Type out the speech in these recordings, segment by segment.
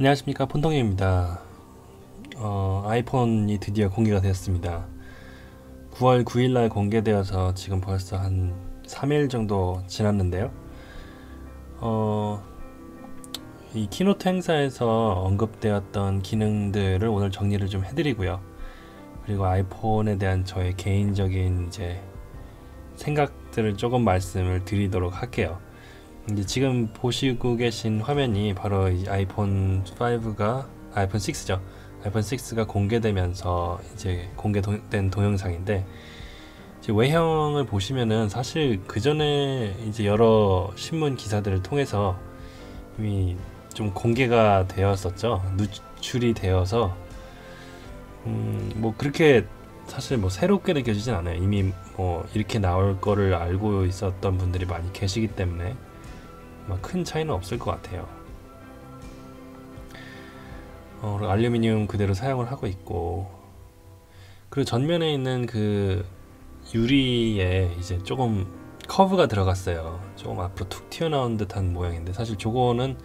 안녕하십니까. 폰통입니다. 어, 아이폰이 드디어 공개가 되었습니다. 9월 9일날 공개되어서 지금 벌써 한 3일 정도 지났는데요. 어, 이 키노트 행사에서 언급되었던 기능들을 오늘 정리를 좀 해드리고요. 그리고 아이폰에 대한 저의 개인적인 이제 생각들을 조금 말씀을 드리도록 할게요 이제 지금 보시고 계신 화면이 바로 아이폰 5가 아이폰 6죠. 아이폰 6가 공개되면서 이제 공개된 동영상인데 외형을 보시면은 사실 그 전에 이제 여러 신문 기사들을 통해서 이미 좀 공개가 되었었죠. 누출이 되어서 음 뭐 그렇게 사실 뭐 새롭게 느껴지진 않아요. 이미 뭐 이렇게 나올 거를 알고 있었던 분들이 많이 계시기 때문에 큰 차이는 없을 것 같아요. 어, 알루미늄 그대로 사용을 하고 있고 그리고 전면에 있는 그 유리에 이제 조금 커브가 들어갔어요. 조금 앞으로 툭 튀어나온 듯한 모양인데 사실 저거는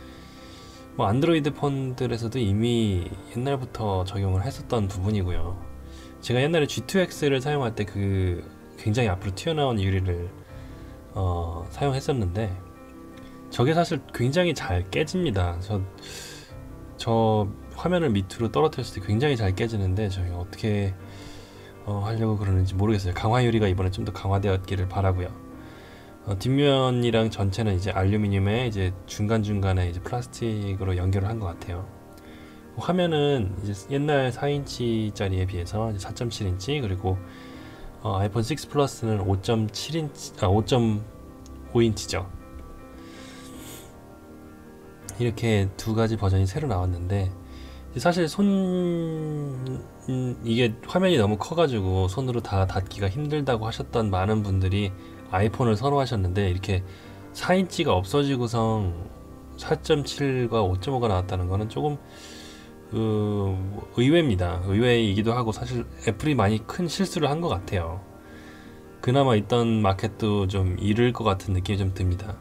뭐 안드로이드 폰들에서도 이미 옛날부터 적용을 했었던 부분이고요. 제가 옛날에 G2X를 사용할 때 그 굉장히 앞으로 튀어나온 유리를 어, 사용했었는데 저게 사실 굉장히 잘 깨집니다. 저, 저 화면을 밑으로 떨어뜨렸을 때 굉장히 잘 깨지는데 저희가 어떻게 어, 하려고 그러는지 모르겠어요. 강화 유리가 이번에 좀 더 강화되었기를 바라고요. 어, 뒷면이랑 전체는 이제 알루미늄에 이제 중간 중간에 이제 플라스틱으로 연결을 한 것 같아요. 화면은 이제 옛날 4인치 짜리에 비해서 4.7인치 그리고 어, 아이폰 6 플러스는 5.7인치 아 5.5인치죠. 이렇게 두 가지 버전이 새로 나왔는데 사실 손 음, 이게 화면이 너무 커가지고 손으로 다 닫기가 힘들다고 하셨던 많은 분들이 아이폰을 선호하셨는데 이렇게 4인치가 없어지고서 4.7과 5.5가 나왔다는 거는 조금 그 의외입니다. 의외이기도 하고 사실 애플이 많이 큰 실수를 한 것 같아요. 그나마 있던 마켓도 좀 잃을 것 같은 느낌이 좀 듭니다.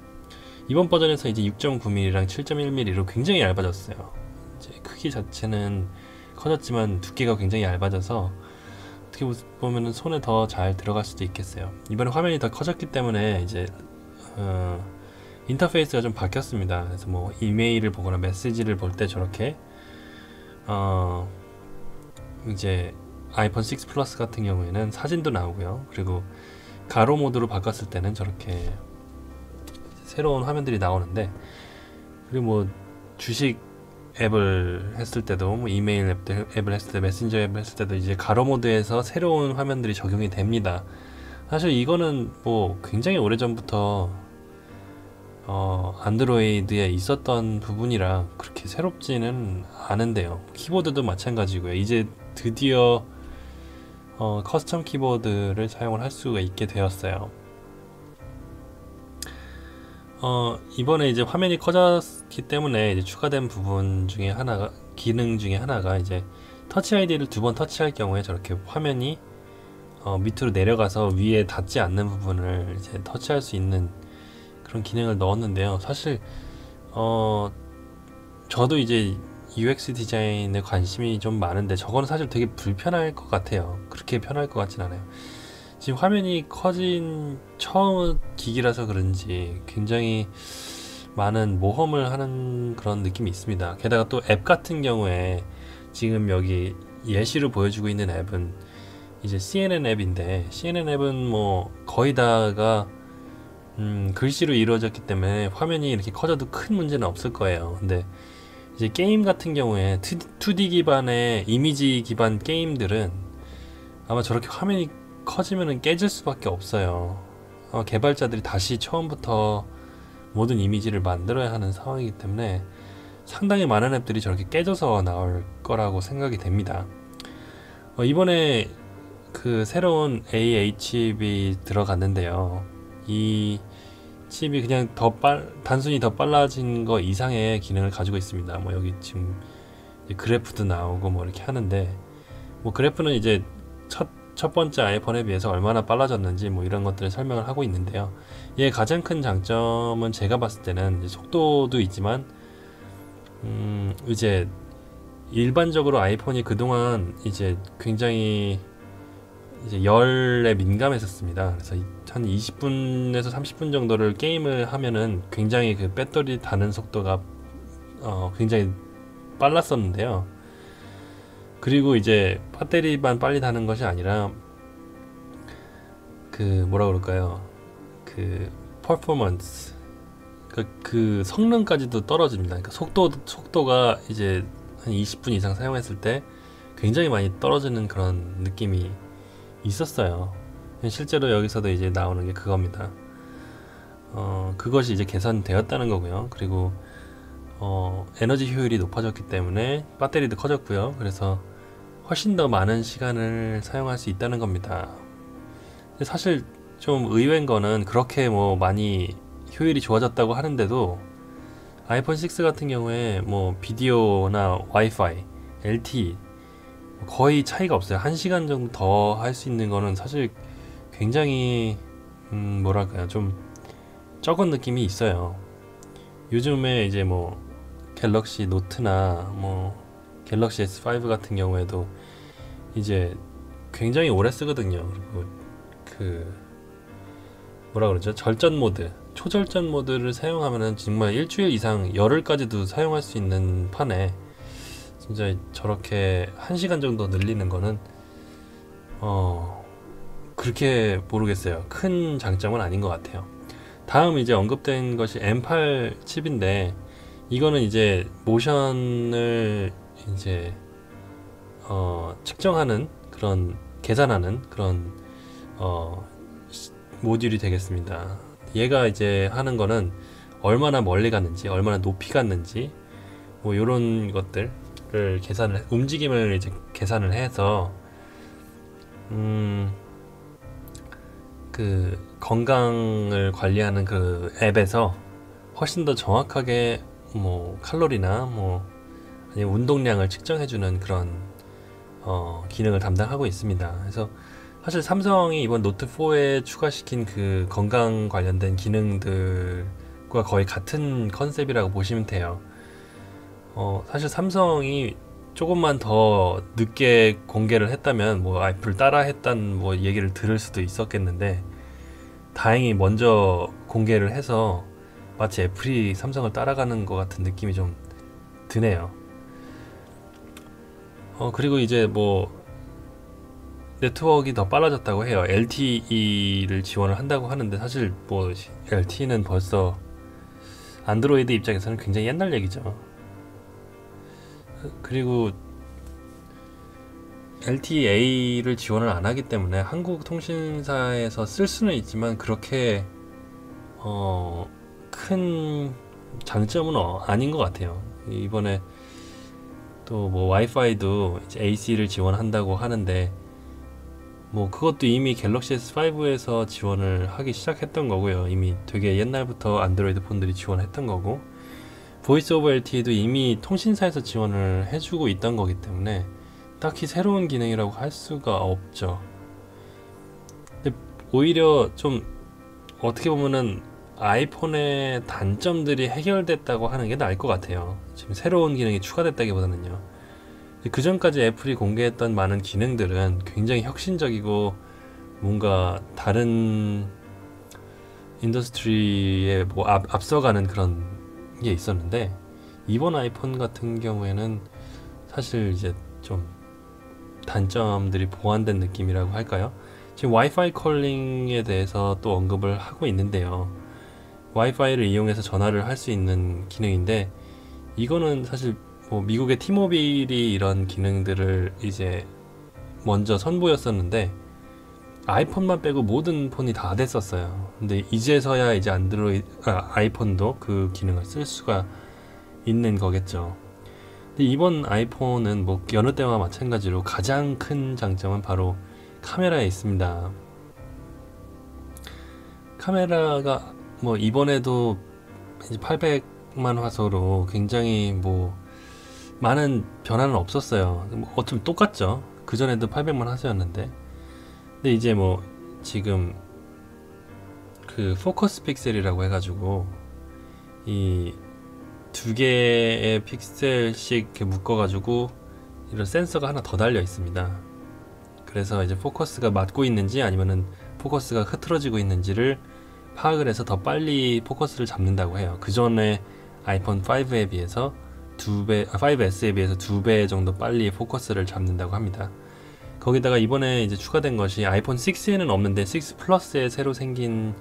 이번 버전에서 이제 6.9mm랑 7.1mm로 굉장히 얇아졌어요. 이제 크기 자체는 커졌지만 두께가 굉장히 얇아져서 어떻게 보면 손에 더 잘 들어갈 수도 있겠어요. 이번에 화면이 더 커졌기 때문에 이제 어, 인터페이스가 좀 바뀌었습니다. 그래서 뭐 이메일을 보거나 메시지를 볼 때 저렇게 어, 이제 아이폰 6 플러스 같은 경우에는 사진도 나오고요. 그리고 가로 모드로 바꿨을 때는 저렇게 새로운 화면들이 나오는데 그리고 뭐 주식 앱을 했을 때도 뭐 이메일 앱을 했을 때 메신저 앱을 했을 때도 이제 가로 모드에서 새로운 화면들이 적용이 됩니다. 사실 이거는 뭐 굉장히 오래 전부터 어, 안드로이드에 있었던 부분이라 그렇게 새롭지는 않은데요. 키보드도 마찬가지고요. 이제 드디어 어, 커스텀 키보드를 사용을 할 수가 있게 되었어요. 어, 이번에 이제 화면이 커졌기 때문에 추가된 부분 중에 하나가 기능 중에 하나가 이제 터치 아이디를 두 번 터치할 경우에 저렇게 화면이 어, 밑으로 내려가서 위에 닿지 않는 부분을 이제 터치할 수 있는 그런 기능을 넣었는데요. 사실 어 저도 이제 UX 디자인에 관심이 좀 많은데 저거는 사실 되게 불편할 것 같아요. 그렇게 편할 것 같진 않아요. 지금 화면이 커진 처음 기기라서 그런지 굉장히 많은 모험을 하는 그런 느낌이 있습니다. 게다가 또 앱 같은 경우에 지금 여기 예시로 보여주고 있는 앱은 이제 CNN 앱인데 CNN 앱은 뭐 거의 다가 음, 글씨로 이루어졌기 때문에 화면이 이렇게 커져도 큰 문제는 없을 거예요. 근데 이제 게임 같은 경우에 2D 기반의 이미지 기반 게임들은 아마 저렇게 화면이 커지면 깨질 수밖에 없어요. 어, 개발자들이 다시 처음부터 모든 이미지를 만들어야 하는 상황이기 때문에 상당히 많은 앱들이 저렇게 깨져서 나올 거라고 생각이 됩니다. 어, 이번에 그 새로운 AHB 들어갔는데요. 이 칩이 그냥 더 빨, 단순히 더 빨라진 거 이상의 기능을 가지고 있습니다. 뭐 여기 지금 그래프도 나오고 뭐 이렇게 하는데 뭐 그래프는 이제 첫 첫 번째 아이폰에 비해서 얼마나 빨라졌는지 뭐 이런 것들을 설명을 하고 있는데요. 얘 가장 큰 장점은 제가 봤을 때는 속도도 있지만 음, 이제 일반적으로 아이폰이 그동안 이제 굉장히 이제 열에 민감했었습니다. 그래서 한 20분에서 30분 정도를 게임을 하면은 굉장히 그 배터리 다는 속도가 어, 굉장히 빨랐었는데요. 그리고 이제 배터리만 빨리 다는 것이 아니라 그 뭐라 그럴까요? 그 퍼포먼스 그, 그 성능까지도 떨어집니다. 그러니까 속도 속도가 이제 한 20분 이상 사용했을 때 굉장히 많이 떨어지는 그런 느낌이 있었어요. 실제로 여기서도 이제 나오는 게 그겁니다. 어, 그것이 이제 개선되었다는 거고요. 그리고 어, 에너지 효율이 높아졌기 때문에 배터리도 커졌고요. 그래서 훨씬 더 많은 시간을 사용할 수 있다는 겁니다. 사실 좀 의외인 거는 그렇게 뭐 많이 효율이 좋아졌다고 하는데도 아이폰 6 같은 경우에 뭐 비디오나 와이파이, LTE 거의 차이가 없어요. 한 시간 정도 더 할 수 있는 거는 사실 굉장히 음 뭐랄까요 좀 적은 느낌이 있어요. 요즘에 이제 뭐 갤럭시 노트나 뭐 갤럭시 S5 같은 경우에도 이제 굉장히 오래 쓰거든요. 그리고 그 뭐라 그러죠? 절전 모드, 초절전 모드를 사용하면은 정말 일주일 이상 열흘까지도 사용할 수 있는 판에 진짜 저렇게 한 시간 정도 늘리는 거는 어 그렇게 모르겠어요. 큰 장점은 아닌 것 같아요. 다음 이제 언급된 것이 M8 칩인데 이거는 이제 모션을 이제 어 측정하는 그런 계산하는 그런 어 모듈이 되겠습니다. 얘가 이제 하는 거는 얼마나 멀리 갔는지, 얼마나 높이 갔는지, 뭐 이런 것들을 계산을 움직임을 이제 계산을 해서 음, 그 건강을 관리하는 그 앱에서 훨씬 더 정확하게 뭐 칼로리나 뭐 아니 운동량을 측정해주는 그런 어, 기능을 담당하고 있습니다. 그래서 사실 삼성이 이번 노트 4에 추가시킨 그 건강 관련된 기능들과 거의 같은 컨셉이라고 보시면 돼요. 어, 사실 삼성이 조금만 더 늦게 공개를 했다면 뭐 애플 따라 했단 뭐 얘기를 들을 수도 있었겠는데 다행히 먼저 공개를 해서 마치 애플이 삼성을 따라가는 것 같은 느낌이 좀 드네요. 어 그리고 이제 뭐 네트워크가 더 빨라졌다고 해요. LTE를 지원을 한다고 하는데 사실 뭐 LTE는 벌써 안드로이드 입장에서는 굉장히 옛날 얘기죠. 그리고 LTEA를 지원을 안 하기 때문에 한국 통신사에서 쓸 수는 있지만 그렇게 어, 큰 장점은 어, 아닌 것 같아요. 이번에 또 뭐 와이파이도 AC를 지원한다고 하는데 뭐 그것도 이미 갤럭시 S5에서 지원을 하기 시작했던 거고요. 이미 되게 옛날부터 안드로이드 폰들이 지원했던 거고 보이스 오브 LTE도 이미 통신사에서 지원을 해주고 있던 거기 때문에 딱히 새로운 기능이라고 할 수가 없죠. 근데 오히려 좀 어떻게 보면은 아이폰의 단점들이 해결됐다고 하는 게 나을 것 같아요. 지금 새로운 기능이 추가됐다기보다는요. 그 전까지 애플이 공개했던 많은 기능들은 굉장히 혁신적이고 뭔가 다른 인더스트리에 뭐 앞, 앞서가는 그런 게 있었는데 이번 아이폰 같은 경우에는 사실 이제 좀 단점들이 보완된 느낌이라고 할까요? 지금 와이파이 컬링에 대해서 또 언급을 하고 있는데요. 와이파이를 이용해서 전화를 할 수 있는 기능인데 이거는 사실 뭐 미국의 티모빌이 이런 기능들을 이제 먼저 선보였었는데 아이폰만 빼고 모든 폰이 다 됐었어요. 근데 이제서야 이제 안드로이드 아, 아이폰도 그 기능을 쓸 수가 있는 거겠죠. 근데 이번 아이폰은 뭐 여느 때와 마찬가지로 가장 큰 장점은 바로 카메라에 있습니다. 카메라가 뭐 이번에도 이제 800만 화소로 굉장히 뭐 많은 변화는 없었어요. 뭐 어쩌면 똑같죠. 그 전에도 800만 화소였는데. 근데 이제 뭐 지금 그 포커스 픽셀이라고 해가지고 이 두 개의 픽셀씩 이렇게 묶어가지고 이런 센서가 하나 더 달려 있습니다. 그래서 이제 포커스가 맞고 있는지 아니면은 포커스가 흐트러지고 있는지를 파악을 해서 더 빨리 포커스를 잡는다고 해요. 그 전에 아이폰 5에 비해서 두 배, 아, 5S에 비해서 두배 정도 빨리 포커스를 잡는다고 합니다. 거기다가 이번에 이제 추가된 것이 아이폰 6에는 없는데 6 플러스에 새로 생긴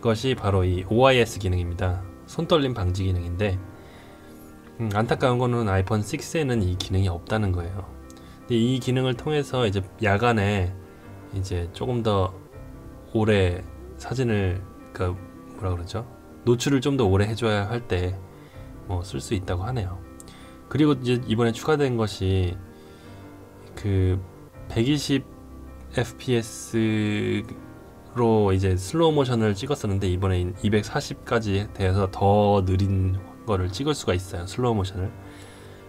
것이 바로 이 OIS 기능입니다. 손떨림 방지 기능인데 음, 안타까운 거는 아이폰 6에는 이 기능이 없다는 거예요. 근데 이 기능을 통해서 이제 야간에 이제 조금 더 오래 사진을 그 뭐라 그러죠? 노출을 좀 더 오래 해줘야 할 때 뭐 쓸 수 있다고 하네요. 그리고 이제 이번에 추가된 것이 그 120 fps로 이제 슬로우 모션을 찍었었는데 이번에 240까지 돼서 더 느린 거를 찍을 수가 있어요. 슬로우 모션을.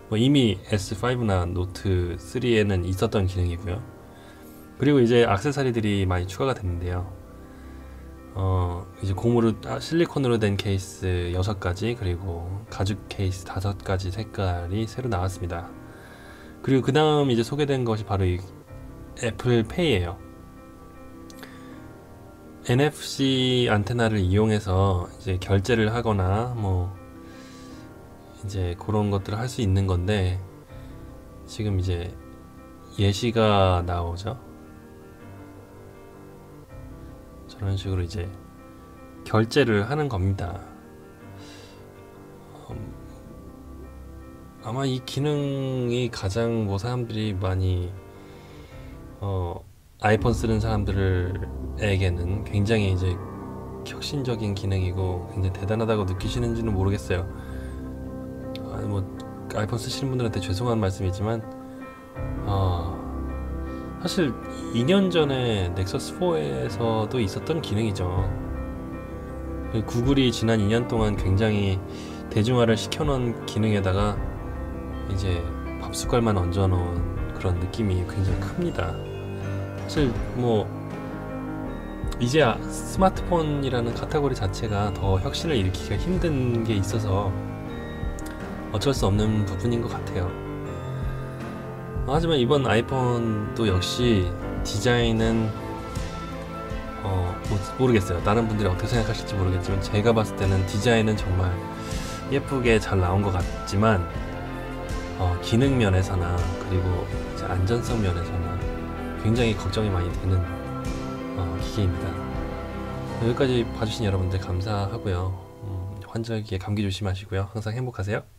뭐 이미 S5나 노트 3에는 있었던 기능이고요. 그리고 이제 악세사리들이 많이 추가가 됐는데요. 어, 이제 고무로 아, 실리콘으로 된 케이스 6가지 그리고 가죽 케이스 5가지 색깔이 새로 나왔습니다. 그리고 그 다음 이제 소개된 것이 바로 이 애플 페이예요. NFC 안테나를 이용해서 이제 결제를 하거나 뭐 이제 그런 것들을 할 수 있는 건데 지금 이제 예시가 나오죠. 저런 식으로 이제 결제를 하는 겁니다. 음, 아마 이 기능이 가장 뭐 사람들이 많이 어, 아이폰 쓰는 사람들에게는 굉장히 이제 혁신적인 기능이고 굉장히 대단하다고 느끼시는지는 모르겠어요. 아, 뭐 아이폰 쓰시는 분들한테 죄송한 말씀이지만 어, 사실 2년 전에 넥서스 4에서도 있었던 기능이죠. 구글이 지난 2년 동안 굉장히 대중화를 시켜놓은 기능에다가 이제 밥 숟갈만 얹어놓은 그런 느낌이 굉장히 큽니다. 사실 뭐 이제 아, 스마트폰이라는 카테고리 자체가 더 혁신을 일으키기가 힘든 게 있어서 어쩔 수 없는 부분인 것 같아요. 하지만 이번 아이폰도 역시 디자인은 어 모르겠어요. 다른 분들이 어떻게 생각하실지 모르겠지만 제가 봤을 때는 디자인은 정말 예쁘게 잘 나온 것 같지만 어, 기능 면에서나 그리고 안전성 면에서나 굉장히 걱정이 많이 되는 어, 기계입니다. 여기까지 봐주신 여러분들 감사하고요. 음, 환절기에 감기 조심하시고요. 항상 행복하세요.